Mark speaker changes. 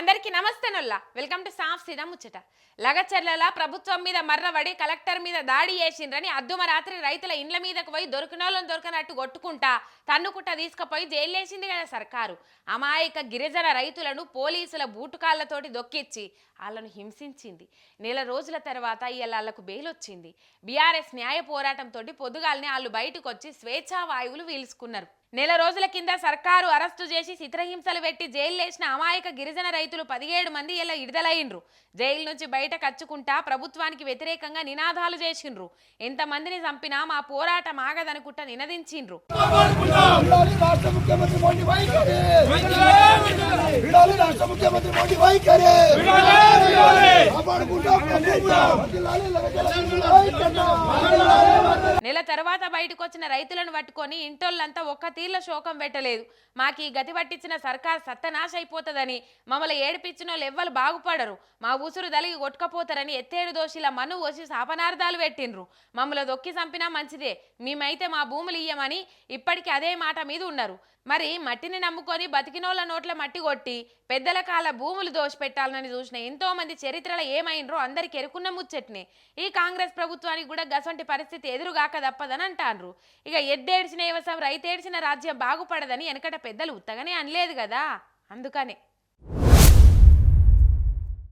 Speaker 1: అందరికీ నమస్తేనొల్లా welcome to సాఫ్ సీదా ముచ్చట. లగచర్లల ప్రభుత్వం మీద మర్రబడి కలెక్టర్ మీద దాడి చేసిండ్రని అద్దుమ రాత్రి రైతుల ఇండ్ల మీదకు పోయి దొరికినోళ్ళని దొరకనట్టు కొట్టుకుంటా తన్నుకుంటా తీసుకుపోయి జైలేసింది కదా సర్కారు. అమాయక గిరిజన రైతులను పోలీసుల బూటుకాళ్ళతోటి దొక్కిచ్చి వాళ్ళను హింసించింది. నెల రోజుల తర్వాత ఇవాళ వాళ్ళకు బెయిల్ వచ్చింది బీఆర్ఎస్ న్యాయ పోరాటంతో పొద్దుగాల్ని వాళ్ళు బయటకు వచ్చి స్వేచ్ఛా వాయువులు పీల్చుకున్నారు. నెల రోజుల కింద సర్కారు అరెస్టు చేసి చిత్రహింసలు పెట్టి జైల్లేసిన అమాయక గిరిజన రైతులు పదిహేడు మంది ఇలా విడుదలయ్యిండ్రు. జైలు నుంచి బయట కచ్చుకుంటా ప్రభుత్వానికి వ్యతిరేకంగా నినాదాలు చేసిండ్రు. ఎంతమందిని చంపినా మా పోరాటం ఆగదనుకుంటా నినదించిండ్రు.
Speaker 2: విడాలి రాష్ట్ర ముఖ్యమంత్రి మోడీ
Speaker 1: తర్వాత బయటకు వచ్చిన రైతులను పట్టుకొని ఇంటోళ్ళంతా ఒక్క తీర్ల శోకం పెట్టలేదు. మాకు ఈ గతి పట్టించిన సర్కార్ సత్తనాశ అయిపోతుందని మమ్మల్ని ఏడిపించిన వాళ్ళు ఎవ్వరు బాగుపడరు. మా ఉసురు దలిగి కొట్టుకపోతారని ఎత్తేడు దోషిల మను వచ్చి శాపనార్థాలు పెట్టిండ్రు. మమ్మల్ని దొక్కి చంపినా మంచిదే. మేమైతే మా భూములు ఇయ్యమని ఇప్పటికీ అదే మాట మీద ఉన్నారు. మరి మట్టిని నమ్ముకొని బతికినోళ్ళ నోట్ల మట్టి కొట్టి పెద్దల కాల భూములు దోషపెట్టాలని చూసిన ఎంతో మంది చరిత్రలో ఏమైండ్రో అందరికి ఎరుకున్న ముచ్చట్నే. ఈ కాంగ్రెస్ ప్రభుత్వానికి కూడా గసంటి పరిస్థితి ఎదురుగాక తప్పదని అంటాన్రు. ఇక ఎద్దేడ్చిన వ్యవసాయం రైతేడ్చిన రాజ్యం బాగుపడదని వెనకట పెద్దలు ఉత్తగానే అనలేదు కదా? అందుకనే.